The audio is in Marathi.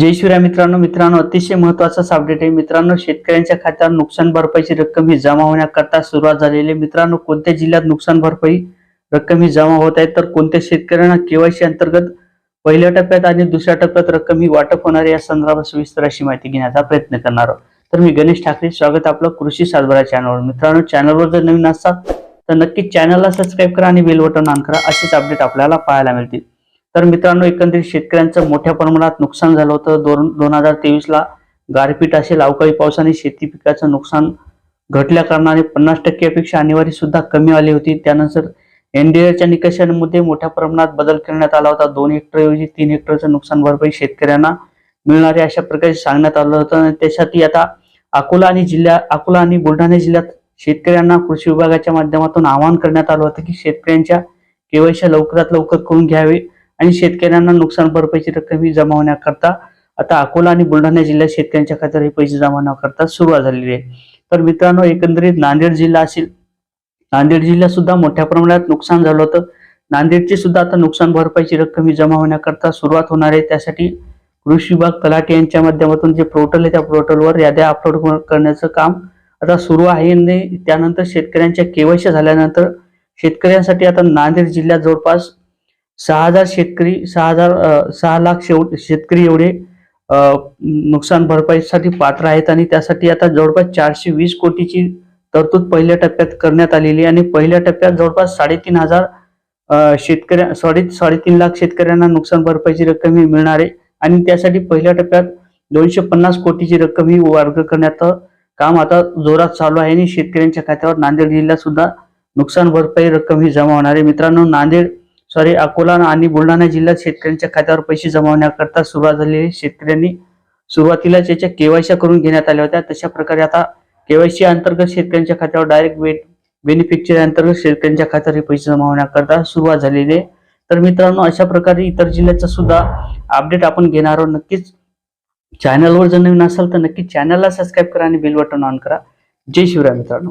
जय शिवराय मित्रांनो. मित्रांनो अतिशय महत्वाचाच अपडेट आहे. मित्रांनो शेतकऱ्यांच्या खात्यावर नुकसान भरपाईची रक्कम ही जमा होण्याकरता सुरुवात झालेली आहे. मित्रांनो कोणत्या जिल्ह्यात नुकसान भरपाई रक्कम ही जमा होत आहे? तर कोणत्या शेतकऱ्यांना केवायसी अंतर्गत पहिल्या टप्प्यात आणि दुसऱ्या टप्प्यात रक्कम ही वाटप होणार या संदर्भात सविस्तर अशी माहिती घेण्याचा प्रयत्न करणार आहोत. तर मी गणेश ठाकरे. स्वागत आपलं कृषी सातबारा चॅनलवर मित्रांनो चॅनलवर जर नवीन असाल तर नक्कीच चॅनलला सबस्क्राईब करा आणि बेल बटन ऑन करा. असेच अपडेट आपल्याला पाहायला मिळतील. तर मित्रांनो एकंदरीत शेतकऱ्यांचं मोठ्या प्रमाणात नुकसान झालं होतं. दोन दोन हजार तेवीसला गारपीट असेल अवकाळी पावसाने शेती पिकाचं नुकसान घटल्या कारणाने पन्नास टक्क्यापेक्षा आणेवारी सुद्धा कमी आली होती. त्यानंतर एनडीएच्या निकषांमध्ये मोठ्या प्रमाणात बदल करण्यात आला होता. दोन हेक्टर ऐवजी तीन हेक्टरचं नुकसान भरपाई शेतकऱ्यांना मिळणारे अशा प्रकारे सांगण्यात आलं होतं. आणि त्यासाठी आता अकोला आणि जिल्ह्या अकोला आणि बुलढाणा जिल्ह्यात शेतकऱ्यांना कृषी विभागाच्या माध्यमातून आवाहन करण्यात आलं होतं की शेतकऱ्यांच्या केवायसी लवकरात लवकर करून घ्यावी. आणि शेतकऱ्यांना नुकसान भरपाईची रक्कम ही जमा होण्याकरता आता अकोला आणि बुलढाणा जिल्ह्यात शेतकऱ्यांच्या खात्यावर हे पैसे जमा होण्याकरता सुरुवात झालेली आहे. तर मित्रांनो एकंदरीत नांदेड जिल्हा असेल नांदेड जिल्ह्यात सुद्धा मोठ्या प्रमाणात नुकसान झालं होतं. नांदेडची सुद्धा आता नुकसान भरपाईची रक्कम ही जमा होण्याकरता सुरुवात होणार आहे. त्यासाठी कृषी विभाग तलाठी यांच्या माध्यमातून जे पोर्टल आहे त्या पोर्टलवर याद्या अपलोड करण्याचं काम आता सुरू आहे. आणि त्यानंतर शेतकऱ्यांच्या केवायसी झाल्यानंतर शेतकऱ्यांसाठी आता नांदेड जिल्ह्यात जवळपास सहा हजार शेतकरी सहा हजार सहा लाख शेव शेतकरी एवढे नुकसान भरपाईसाठी पात्र आहेत आणि त्यासाठी आता जवळपास चारशे वीस कोटीची तरतूद पहिल्या टप्प्यात करण्यात आलेली आहे आणि पहिल्या टप्प्यात जवळपास साडेतीन हजार अं, शेतकऱ्या साडे साडेतीन लाख शेतकऱ्यांना नुकसान भरपाईची रक्कम ही मिळणार आहे आणि त्यासाठी पहिल्या टप्प्यात दोनशे पन्नास कोटीची रक्कम ही वर्ग करण्याचं काम आता जोरात चालू आहे आणि शेतकऱ्यांच्या खात्यावर नांदेड जिल्ह्यात सुद्धा नुकसान भरपाई रक्कम ही जमा होणार आहे. मित्रांनो नांदेड सॉरी अकोला आणि बुलढाणा जिल्ह्यात शेतकऱ्यांच्या खात्यावर पैसे जमा होण्याकरता सुरुवात झालेली आहे. शेतकऱ्यांनी सुरुवातीलाच याच्या केवायसी करून घेण्यात आल्या होत्या. तशा प्रकारे आता केवायसी अंतर्गत शेतकऱ्यांच्या खात्यावर डायरेक्ट बेनिफिक्चर अंतर्गत शेतकऱ्यांच्या खात्यावर हे पैसे जमा होण्याकरता सुरुवात झालेली आहे. तर मित्रांनो अशा प्रकारे इतर जिल्ह्याचा सुद्धा अपडेट आपण घेणार आहोत. नक्कीच चॅनलवर जर नवीन असाल तर नक्की चॅनलला सबस्क्राईब करा आणि बेल बटन ऑन करा. जय शिवराय मित्रांनो.